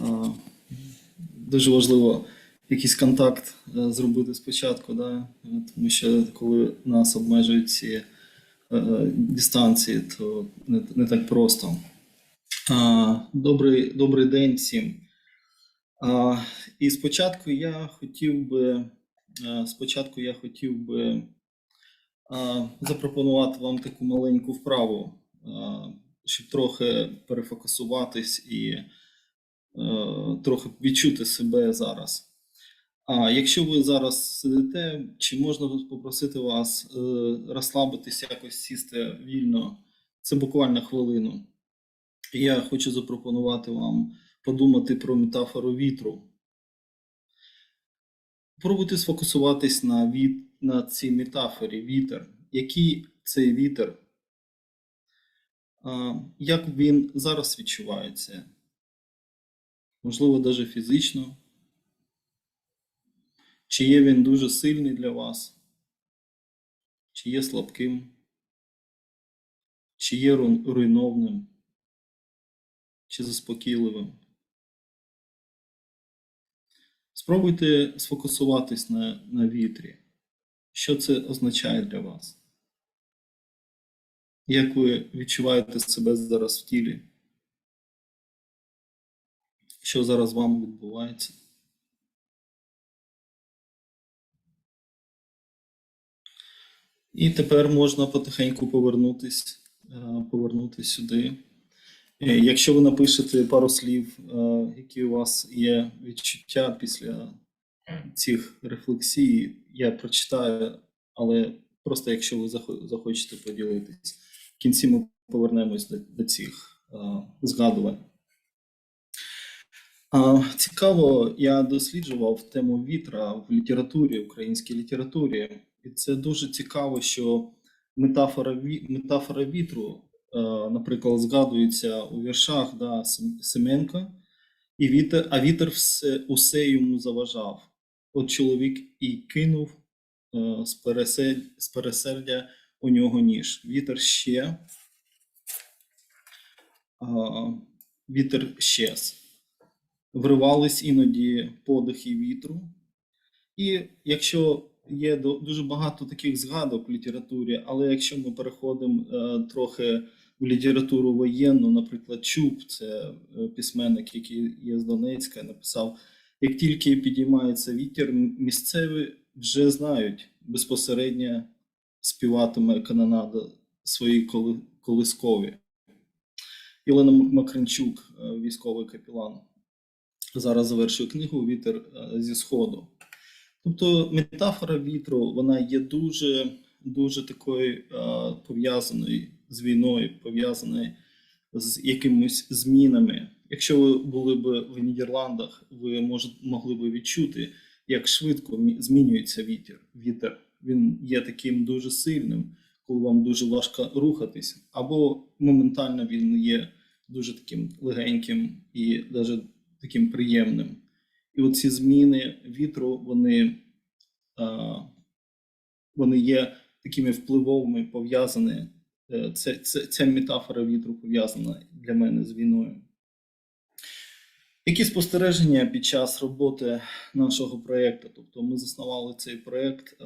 а, дуже важливо якийсь контакт е, зробити спочатку, да? е, тому що коли нас обмежують ці е, дистанції, то не, так просто. Добрий, добрий день всім. І спочатку я хотів би, е, спочатку я хотів би запропонувати вам таку маленьку вправу, щоб трохи перефокусуватись і е, трохи відчути себе зараз. А якщо ви зараз сидите, чи можна попросити вас е, розслабитись, якось сісти вільно? Це буквально хвилину. Я хочу запропонувати вам подумати про метафору вітру. Пробуйте сфокусуватись на, віт, на цій метафорі вітер. Який цей вітер? Як він зараз відчувається? Можливо, навіть фізично. Чи є він дуже сильний для вас? Чи є слабким? Чи є руйновним? Чи заспокійливим? Спробуйте сфокусуватись на, на вітрі. Що це означає для вас? Як ви відчуваєте себе зараз в тілі? Що зараз з вами відбувається? І тепер можна потихеньку повернутись, е, повернутись сюди. Е, Якщо ви напишете пару слів, е, які у вас є відчуття після цих рефлексій, я прочитаю, але просто якщо ви захочете поділитись, в кінці ми повернемось до, до цих згадувань. Цікаво, я досліджував тему вітра в літературі, українській літературі, і це дуже цікаво, що метафора, метафора вітру, е, наприклад, згадується у віршах да, Семенка, і вітер, а вітер все, усе йому заважав. От чоловік і кинув е, з, пересель, з пересердя у нього ніж. Вітер ще, вітер щез вривались іноді подихи вітру. І якщо є дуже багато таких згадок в літературі, але якщо ми переходимо е, трохи в літературу воєнну, наприклад, Чуб, це е, письменник, який є з Донецька, написав: як тільки підіймається вітер, місцеві вже знають безпосередньо співатиме канонада свої коли- колискові. Ілена Макринчук, е, військовий капелан, зараз завершую книгу Вітер е, зі Сходу. Тобто метафора вітру вона є дуже, дуже такою е, пов'язаною з війною, пов'язаною з якимись змінами. Якщо ви були б в Нідерландах, ви може, могли б відчути, як швидко змінюється вітер. Вітер він є таким дуже сильним, коли вам дуже важко рухатись, або моментально він є дуже таким легеньким і навіть таким приємним. І оці зміни вітру, вони, вони є такими впливовими, пов'язані. е, Це, це, ця метафора вітру пов'язана для мене з війною. Які спостереження під час роботи нашого проєкту? Тобто ми заснували цей проєкт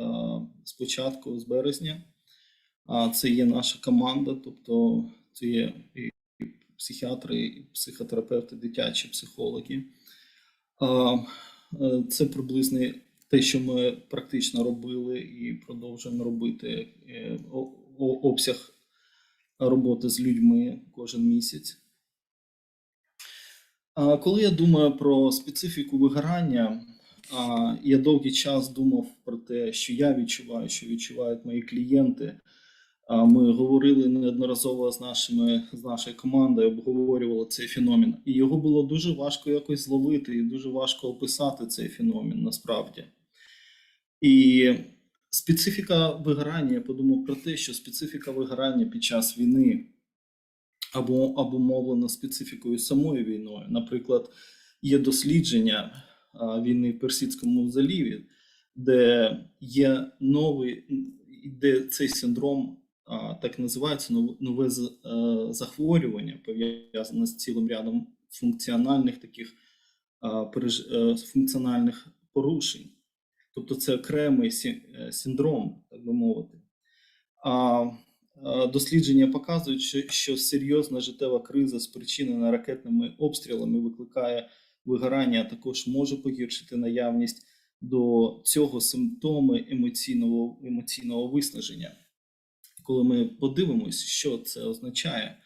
спочатку, з березня. Це є наша команда, тобто це є психіатри, психотерапевти, дитячі психологи. Е, Це приблизно те, що ми практично робили і продовжуємо робити е, обсяг роботи з людьми кожен місяць. Коли я думаю про специфіку вигорання, я довгий час думав про те, що я відчуваю, що відчувають мої клієнти. Ми говорили неодноразово з нашими з нашою командою, обговорювали цей феномен, і його було дуже важко якось зловити, і дуже важко описати цей феномен насправді. І специфіка вигорання, я подумав про те, що специфіка вигорання під час війни або обумовлена специфікою самою війною. Наприклад, є дослідження війни в Персидському заліві, де є новий, де цей синдром так називається нов- нове е, захворювання, пов'язане з цілим рядом функціональних таких е, функціональних порушень. Тобто це окремий е, синдром, так би мовити. А дослідження показують, що серйозна життєва криза, спричинена ракетними обстрілами, викликає вигорання, а також може погіршити наявність до цього симптоми емоційного, емоційного виснаження. Коли ми подивимось, що це означає,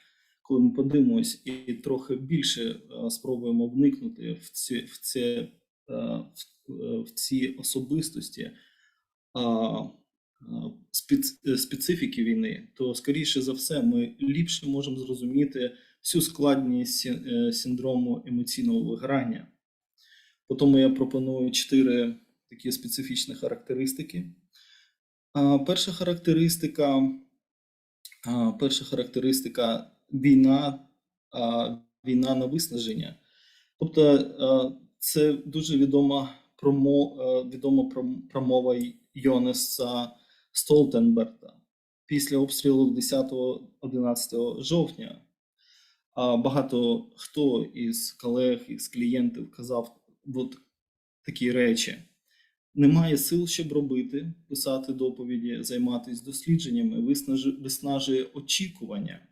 коли ми подивимось і трохи більше е, спробуємо вникнути в ці, в ці, е, в, ці особистості е, специфіки війни, то скоріше за все ми ліпше можемо зрозуміти всю складність синдрому емоційного вигорання. Тому я пропоную чотири такі специфічні характеристики. Перша характеристика, перша характеристика війна, війна на виснаження. Тобто це дуже відома відома промова Йонеса Столтенберта після обстрілу 10-11 жовтня. Багато хто із колег, із клієнтів казав от такі речі. Немає сил, щоб робити, писати доповіді, займатися дослідженнями, виснажує, очікування,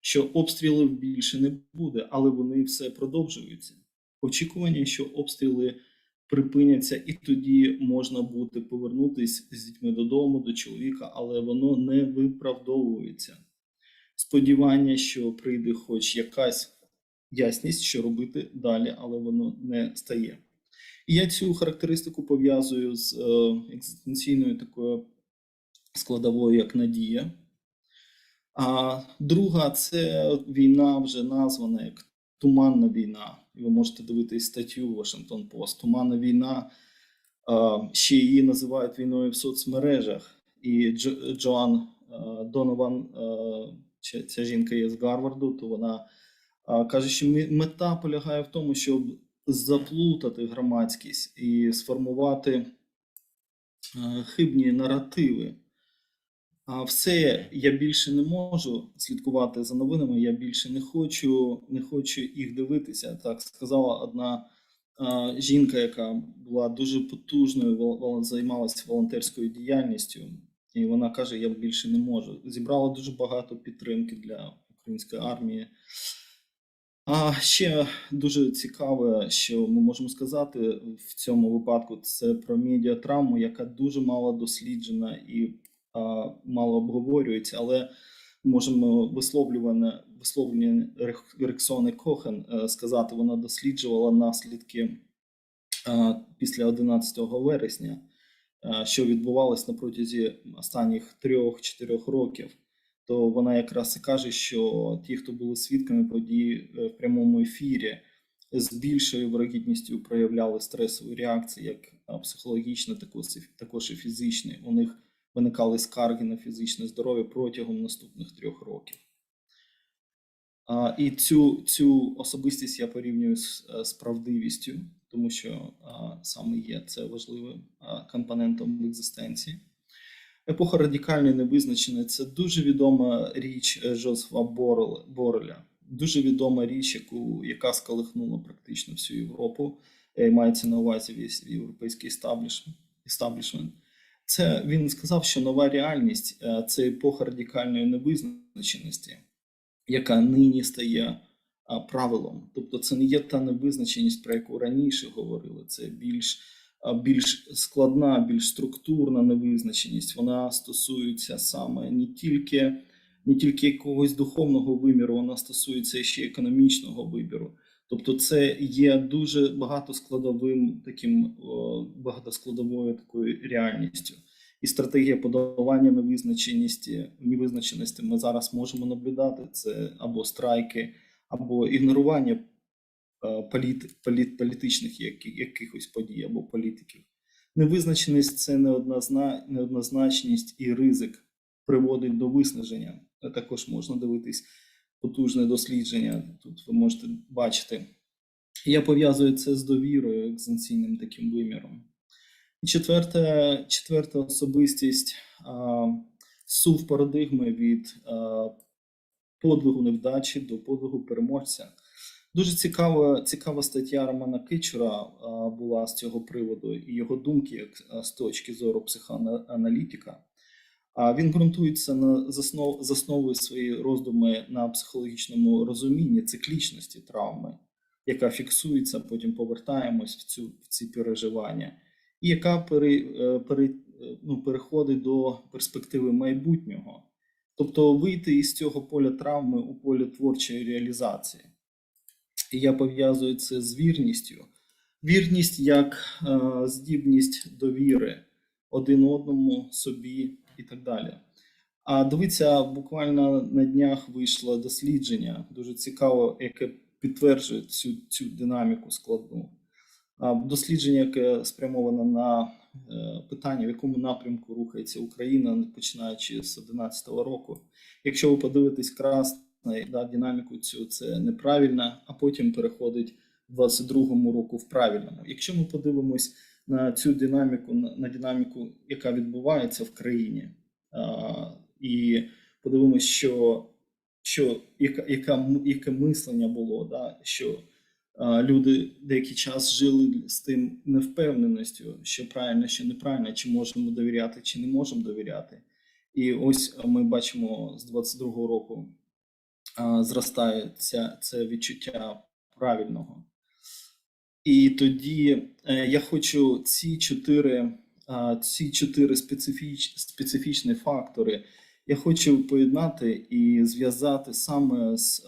що обстрілів більше не буде, але вони все продовжуються. Очікування, що обстріли припиняться, і тоді можна буде повернутися з дітьми додому, до чоловіка, але воно не виправдовується. Сподівання, що прийде хоч якась ясність, що робити далі, але воно не стає. І я цю характеристику пов'язую з е, екзистенційною такою складовою, як надія. А друга це війна, вже названа як туманна війна. І ви можете дивитись статтю Washington Post. Туманна війна. Ще її називають війною в соцмережах. І Джо, Джоан е, Донован, е, ця жінка є з Гарварду, то вона каже, що мета полягає в тому, щоб заплутати громадськість і сформувати е, хибні наративи. А все я більше не можу слідкувати за новинами. Я більше не хочу, не хочу їх дивитися. Так сказала одна а, жінка, яка була дуже потужною, вол- займалася волонтерською діяльністю, і вона каже: Я більше не можу. Зібрала дуже багато підтримки для української армії. А ще дуже цікаве, що ми можемо сказати в цьому випадку, це про медіатравму, яка дуже мало досліджена і а, мало обговорюється, але можемо висловлюване висловлення Рексони Кохен е, сказати, вона досліджувала наслідки а, після 11 вересня, а, що відбувалось на протязі останніх 3-4 років то вона якраз і каже, що ті, хто були свідками подій е, в прямому ефірі, з більшою вирогідністю проявляли стресові реакції, як а, психологічні, також і- фізичні. У них виникали скарги на фізичне здоров'я протягом наступних трьох років. А, і цю, цю особистість я порівнюю з, е, з правдивістю, тому що саме є це важливим компонентом екзистенції. Епоха радикальної невизначеної це дуже відома річ е, Жозефа Бореля, дуже відома річ, яку, яка сколихнула практично всю Європу. Е, Мається на увазі весь європейський естаблішмент. Це він сказав, що нова реальність е, це епоха радикальної невизначеності, яка нині стає правилом. Тобто, це не є та невизначеність, про яку раніше говорили. Це більш більш складна, більш структурна невизначеність. Вона стосується саме не тільки, не тільки якогось духовного виміру, вона стосується ще економічного вибіру. Тобто, це є дуже багатоскладовим таким багатоскладовою такою реальністю. І стратегія подолання невизначеності, невизначеності ми зараз можемо наблюдати. Це або страйки, або ігнорування політ, політ, політичних якихось подій або політиків. Невизначеність це неоднозна, неоднозначність і ризик приводить до виснаження. А Також можна дивитись потужне дослідження. Тут ви можете бачити. Я пов'язую це з довірою, екзистенційним таким виміром. І четверта, четверта особистість а, сув парадигми від а, подвигу невдачі до подвигу переможця. Дуже цікава, цікава стаття Романа Кичура була з цього приводу і його думки як з точки зору психоаналітика. Він ґрунтується на заснов, засновує свої роздуми на психологічному розумінні циклічності травми, яка фіксується, потім повертаємось в цю в ці переживання, і яка пере, е, пере, е, ну, переходить до перспективи майбутнього, тобто вийти із цього поля травми у поле творчої реалізації. І я пов'язую це з вірністю. Вірність як е, здібність довіри один одному, собі і так далі. А дивіться, буквально на днях вийшло дослідження, дуже цікаво, яке підтверджує цю, цю динаміку складну. Дослідження, яке спрямоване на е, питання, в якому напрямку рухається Україна, починаючи з 2011 року. Якщо ви подивитесь красний да, динаміку цю, це неправильно, а потім переходить в 22-му року в правильному. Якщо ми подивимось на цю динаміку, на, на динаміку, яка відбувається в країні, а, і подивимось, що, що яка, яка, яке мислення було, да, що а, люди деякий час жили з тим невпевненістю, що правильно, що неправильно, чи можемо довіряти, чи не можемо довіряти. І ось ми бачимо з 22-го року зростає ця, це відчуття правильного. І тоді е, я хочу ці чотири, ці чотири специфіч, специфічні фактори. Я хочу поєднати і зв'язати саме з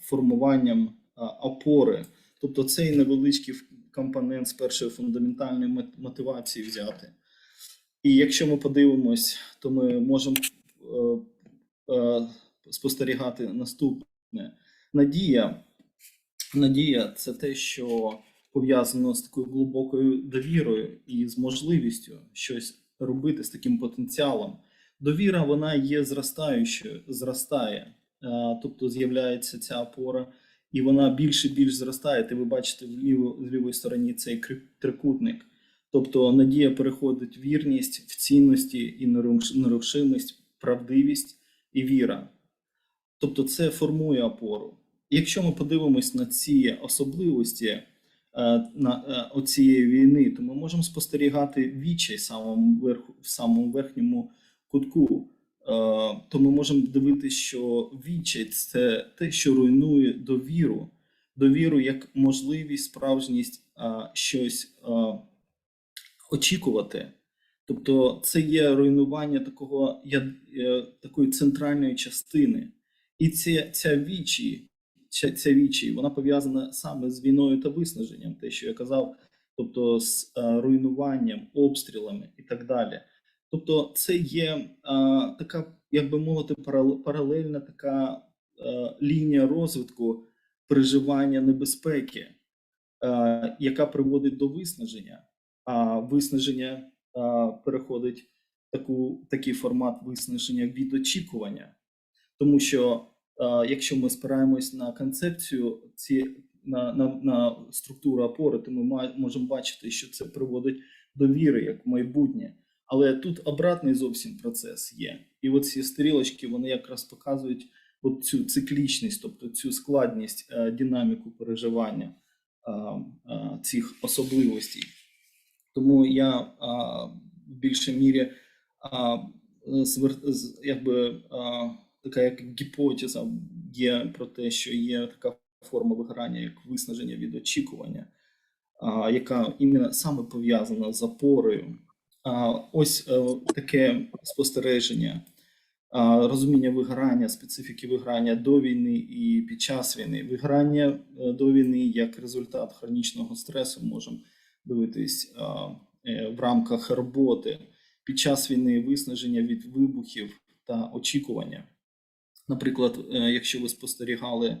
формуванням опори. Тобто цей невеличкий компонент з першої фундаментальної мотивації взяти. І якщо ми подивимось, то ми можемо е, е, спостерігати наступне. Надія Надія це те, що пов'язано з такою глибокою довірою і з можливістю щось робити з таким потенціалом. Довіра вона є зростаючою, зростає, тобто з'являється ця опора, і вона більше і більш зростає. І ви бачите в ліво, в лівій стороні цей трикутник. Тобто надія переходить в вірність, в цінності і неруш- нерушимість, правдивість і віра. Тобто це формує опору. Якщо ми подивимось на ці особливості е, на е, оцієї війни, то ми можемо спостерігати відчай в самому верху, в самому верхньому кутку. Е, То ми можемо дивитися, що відчай це те, що руйнує довіру, довіру як можливість, справжність щось очікувати. Тобто, це є руйнування такого такої центральної частини. І ця, ця вічі, ця, ця вічі, вона пов'язана саме з війною та виснаженням, те, що я казав, тобто з е, руйнуванням, обстрілами і так далі. Тобто, це є е, така, як би мовити, паралельна така е, лінія розвитку переживання небезпеки, е, яка приводить до виснаження, а виснаження е, переходить таку, такий формат виснаження від очікування. Тому що е, якщо ми спираємось на концепцію, ці на, на, на структуру опори, то ми можемо бачити, що це приводить до віри як майбутнє. Але тут обратний зовсім процес є. І от ці стрілочки вони якраз показують от цю циклічність, тобто цю складність, е, динаміку переживання е, цих особливостей. Тому я в більшій мірі якби, така як гіпотеза є про те, що є така форма вигорання, як виснаження від очікування, а, яка іменно саме пов'язана з опорою. А, ось е, таке спостереження, а, розуміння вигорання, специфіки вигорання до війни і під час війни. Вигорання е, до війни як результат хронічного стресу можемо дивитись а, е, в рамках роботи під час війни виснаження від вибухів та очікування. Наприклад, е, якщо ви спостерігали е,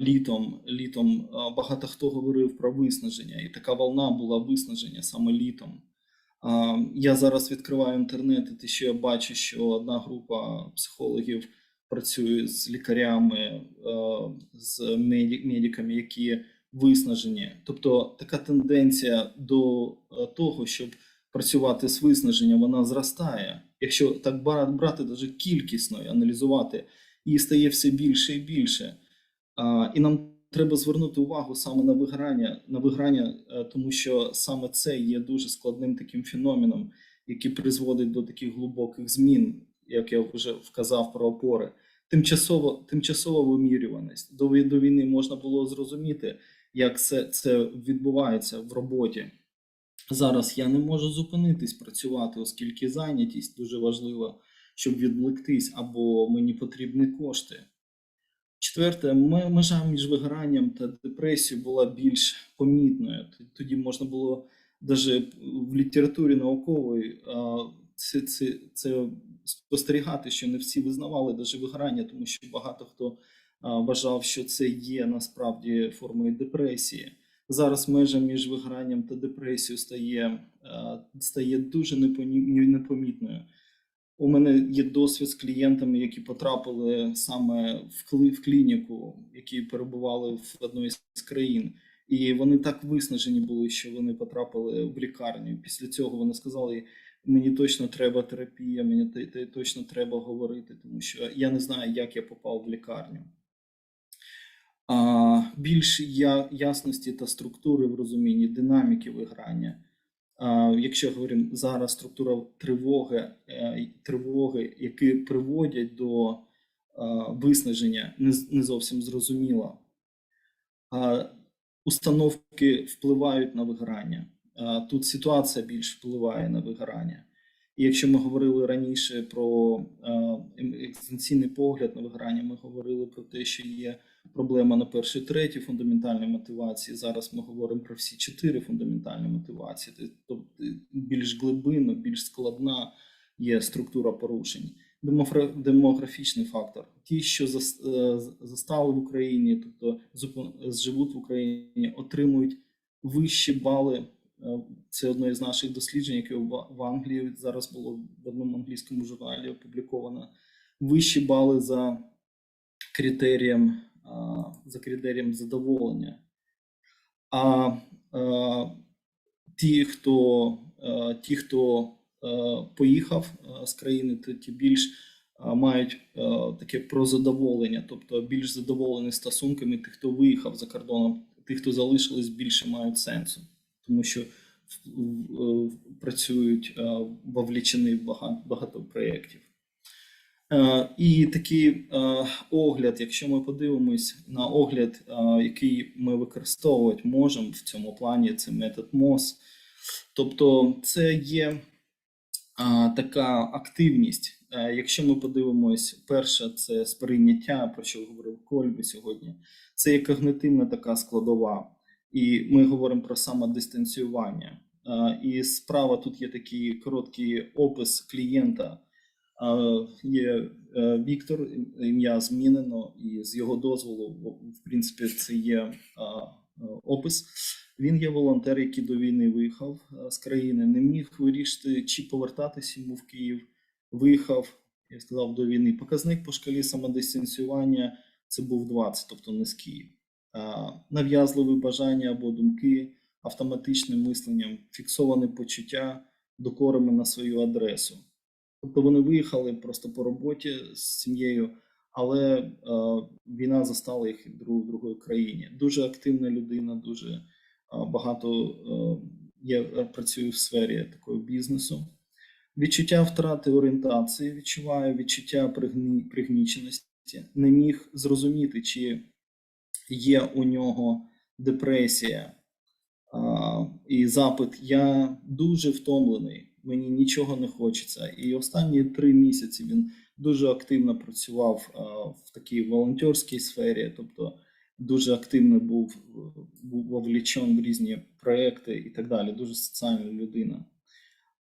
літом, літом е, багато хто говорив про виснаження, і така волна була виснаження саме літом. Я зараз відкриваю інтернет, і те, що я бачу, що одна група психологів працює з лікарями, з медиками, які виснажені. Тобто така тенденція до того, щоб працювати з виснаженням, вона зростає. Якщо так брати даже кількісно і аналізувати, її стає все більше і більше. А, І нам треба звернути увагу саме на виграння, на виграння, е, тому що саме це є дуже складним таким феноменом, який призводить до таких глибоких змін, як я вже вказав про опори. Тимчасово, тимчасова вимірюваність. До, до війни можна було зрозуміти, як це, це відбувається в роботі. Зараз я не можу зупинитись працювати, оскільки зайнятість дуже важлива, щоб відвлектись, або мені потрібні кошти. Четверте, межа між вигоранням та депресією була більш помітною. Тоді можна було навіть в літературі науковій це, це, це спостерігати, що не всі визнавали навіть вигорання, тому що багато хто вважав, що це є насправді формою депресії. Зараз межа між вигоранням та депресією стає, стає дуже непомітною. У мене є досвід з клієнтами, які потрапили саме в, клініку, які перебували в одній з країн, і вони так виснажені були, що вони потрапили в лікарню. Після цього вони сказали: мені точно треба терапія, мені точно треба говорити, тому що я не знаю, як я попав в лікарню. Більш ясності та структури в розумінні динаміки виграння. Якщо говоримо зараз структура тривоги, е, тривоги, які приводять до виснаження, не, зовсім зрозуміла. Установки впливають на вигорання. Тут ситуація більш впливає на вигорання. І якщо ми говорили раніше про ем- екзистенційний погляд на вигорання, ми говорили про те, що є проблема на першій, третій фундаментальній мотивації. Зараз ми говоримо про всі чотири фундаментальні мотивації. Тобто більш глибинно, більш складна є структура порушень. Демографічний фактор. Ті, що е, застали в Україні, тобто живуть в Україні, отримують вищі бали. Е, Це одне із наших досліджень, яке в Англії зараз було в одному англійському журналі опубліковано. Вищі бали за критерієм, за критерієм задоволення. А ті, хто, ті, хто поїхав з країни, то ті більш мають таке про задоволення, тобто більш задоволені стосунками тих, хто виїхав за кордоном, тих, хто залишились, більше мають сенсу, тому що працюють вовлічені в багато проєктів. Е, І такий е, огляд, якщо ми подивимось на огляд, е, який ми використовувати можемо в цьому плані, це метод МОС. Тобто, це є така активність. Якщо ми подивимось, перше це сприйняття, про що говорив Кольбі сьогодні, це є когнитивна така складова, і ми говоримо про самодистанціювання. І справа тут є такий короткий опис клієнта. Є е, Віктор, ім'я змінено, і з його дозволу, в- принципі, це є е, опис. Він є волонтер, який до війни виїхав е, з країни, не міг вирішити, чи повертатись йому в Київ. Виїхав, я сказав, до війни. Показник по шкалі самодистанціювання це був 20, тобто низький. А, Нав'язливі бажання або думки, автоматичним мисленням, фіксоване почуття докорами на свою адресу. Тобто вони виїхали просто по роботі з сім'єю, але е, війна застала їх в друг, другої країні. Дуже активна людина, дуже е, багато е, є, працює в сфері такого бізнесу. Відчуття втрати орієнтації, відчуває відчуття пригні, пригніченості, не міг зрозуміти, чи є у нього депресія. А, і запит: я дуже втомлений, мені нічого не хочеться. І останні три місяці він дуже активно працював а, в такій волонтерській сфері, тобто дуже активно був, був вовлічен в різні проекти і так далі. Дуже соціальна людина.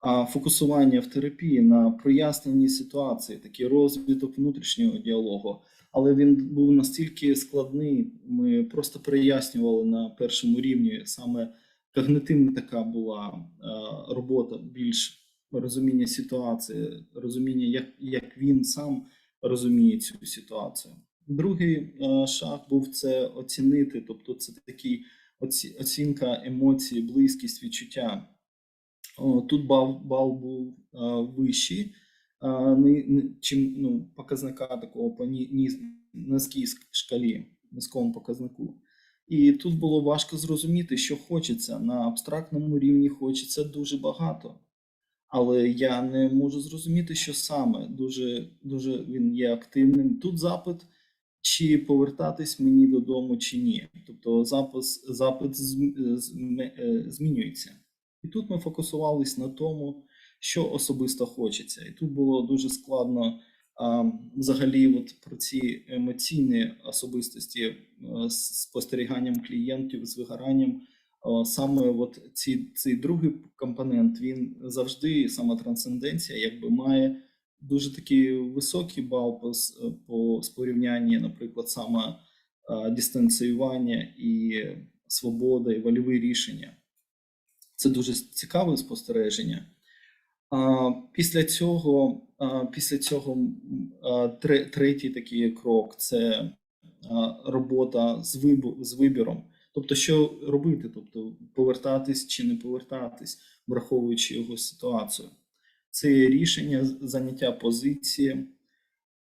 А фокусування в терапії на проясненні ситуації, такий розвиток внутрішнього діалогу. Але він був настільки складний, ми просто прояснювали на першому рівні саме когнитивна така була е, робота, більш розуміння ситуації, розуміння, як, як він сам розуміє цю ситуацію. Другий е, шаг був це оцінити, тобто це такий оці, оцінка емоцій, близькість, відчуття. Тут бал, бал був е, вищий, чим ну, показника такого по низькій шкалі, низькому показнику. І тут було важко зрозуміти, що хочеться. На абстрактному рівні хочеться дуже багато. Але я не можу зрозуміти, що саме дуже, дуже він є активним. Тут запит, чи повертатись мені додому, чи ні. Тобто запис, запит е, змінюється. І тут ми фокусувались на тому, що особисто хочеться. І тут було дуже складно а, взагалі от про ці емоційні особистості е, з спостеріганням клієнтів, з вигоранням. Саме от ці, цей другий компонент, він завжди, сама трансценденція, якби має дуже такий високий бал по, по спорівнянні, наприклад, саме дистанціювання і свобода, і вольові рішення. Це дуже цікаве спостереження. Після цього, після цього третій такий крок це робота з, вибіром. Тобто, що робити? Тобто, повертатись чи не повертатись, враховуючи його ситуацію. Це рішення заняття позиції.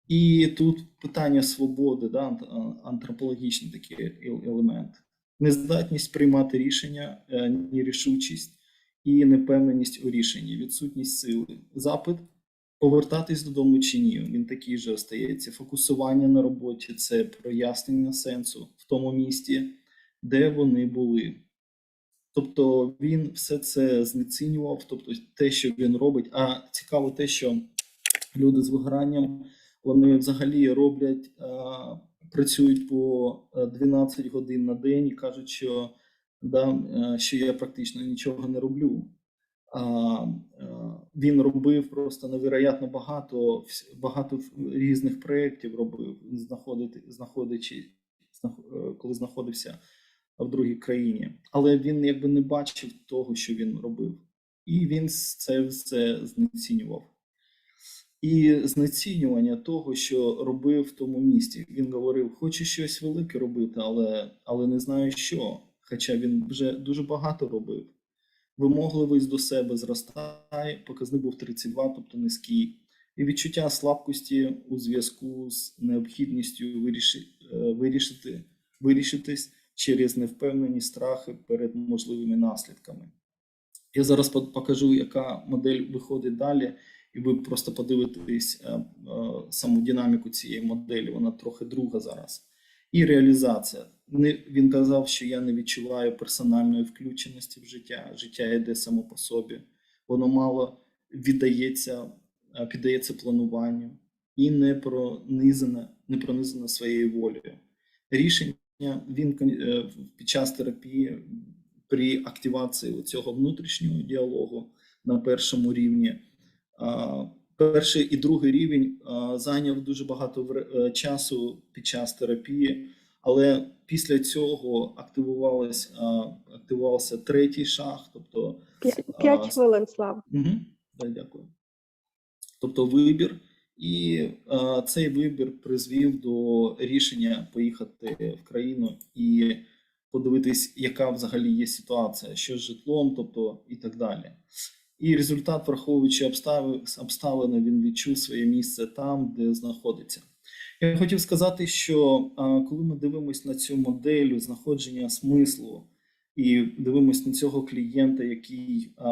І тут питання свободи, да, антропологічний такий елемент. Нездатність приймати рішення, е, нерішучість і непевненість у рішенні, відсутність сили. Запит повертатись додому чи ні. Він такий же остається. Фокусування на роботі це прояснення сенсу в тому місті, де вони були. Тобто він все це знецінював, тобто те, що він робить. А цікаво те, що люди з вигоранням вони взагалі роблять, працюють по е, 12 годин на день і кажуть, що, да, е, що я практично нічого не роблю. А, е, він робив просто невероятно багато, багато різних проєктів робив, знаходити, знаходячи, е, коли знаходився в другій країні. Але він якби не бачив того, що він робив. І він це все знецінював. І знецінювання того, що робив в тому місті. Він говорив: хочу щось велике робити, але, але не знаю що. Хоча він вже дуже багато робив. Вимогливість до себе зростає, показник був 32, тобто низький. І відчуття слабкості у зв'язку з необхідністю вирішити, вирішити, вирішитись через невпевнені страхи перед можливими наслідками. Я зараз покажу, яка модель виходить далі, і ви просто подивитесь е, е, саму динаміку цієї моделі. Вона трохи друга зараз. І реалізація. Він казав, що я не відчуваю персональної включеності в життя. Життя йде само по собі. Воно мало віддається, е, піддається плануванню і не пронизане, не пронизане своєю волею. Рішення він е, під час терапії при активації цього внутрішнього діалогу на першому рівні. А, Перший і другий рівень зайняв дуже багато е, часу під час терапії, але після цього активувалась, активувався третій шаг, тобто П'ять хвилин, Слав. Угу. Да, дякую. Тобто вибір, і е, цей вибір призвів до рішення поїхати в країну і подивитись, яка взагалі є ситуація, що з житлом, тобто і так далі. І результат, враховуючи обставини, він відчув своє місце там, де знаходиться. Я хотів сказати, що коли ми дивимося на цю модель знаходження смислу і дивимося на цього клієнта, який е,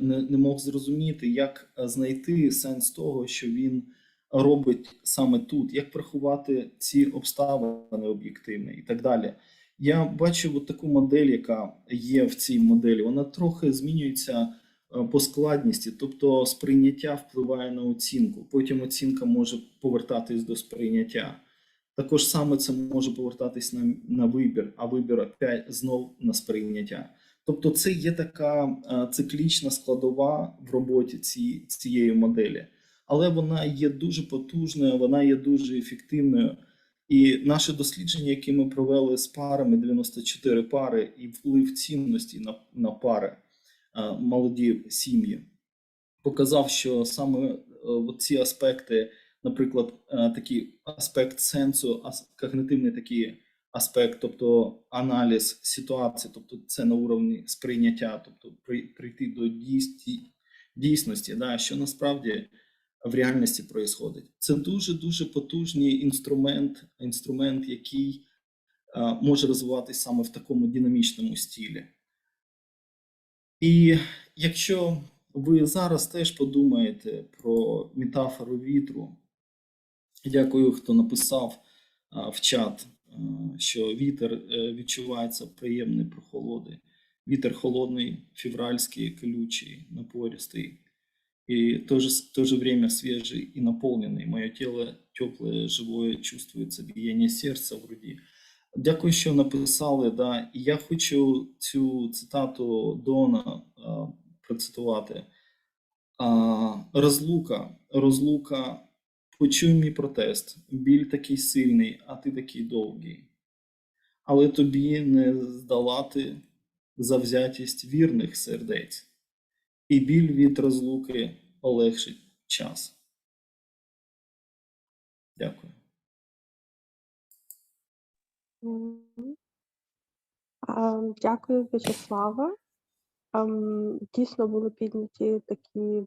не, мог зрозуміти, як знайти сенс того, що він робить саме тут, як приховати ці обставини об'єктивні і так далі. Я бачу от таку модель, яка є в цій моделі. Вона трохи змінюється е, по складності, тобто сприйняття впливає на оцінку. Потім оцінка може повертатись до сприйняття. Також саме це може повертатись на, на вибір, а вибір опять знов на сприйняття. Тобто, це є така е, циклічна складова в роботі ці, цієї моделі, але вона є дуже потужною, вона є дуже ефективною. І наше дослідження, яке ми провели з парами, 94 пари, і вплив цінності на, на пари, е, молоді сім'ї, показав, що саме е, ці аспекти, наприклад, е, такий аспект сенсу, когнитивний такий аспект, тобто аналіз ситуації, тобто це на уровні сприйняття, тобто при, прийти до дійсності, да, що насправді в реальності происходить. Це дуже дуже потужний інструмент, інструмент, який е, може розвиватись саме в такому динамічному стилі. І якщо ви зараз теж подумаєте про метафору вітру, дякую, хто написав в чат, що вітер е, відчувається приємний прохолоди. Вітер холодний, февральський, колючий, напористий. И в то же, в то же время свежий и наполненный. Мое тело теплое, живое, чувствуется биение серця в груді. Дякую, що написали. Да. І я хочу цю цитату Дона а, процитувати. А, розлука, розлука, почуй мій протест. Біль такий сильний, а ти такий довгий. Але тобі не здолати завзятість вірних сердець і біль від розлуки полегшить час. Дякую. Дякую, В'ячеславе. Ем, Дійсно були підняті такі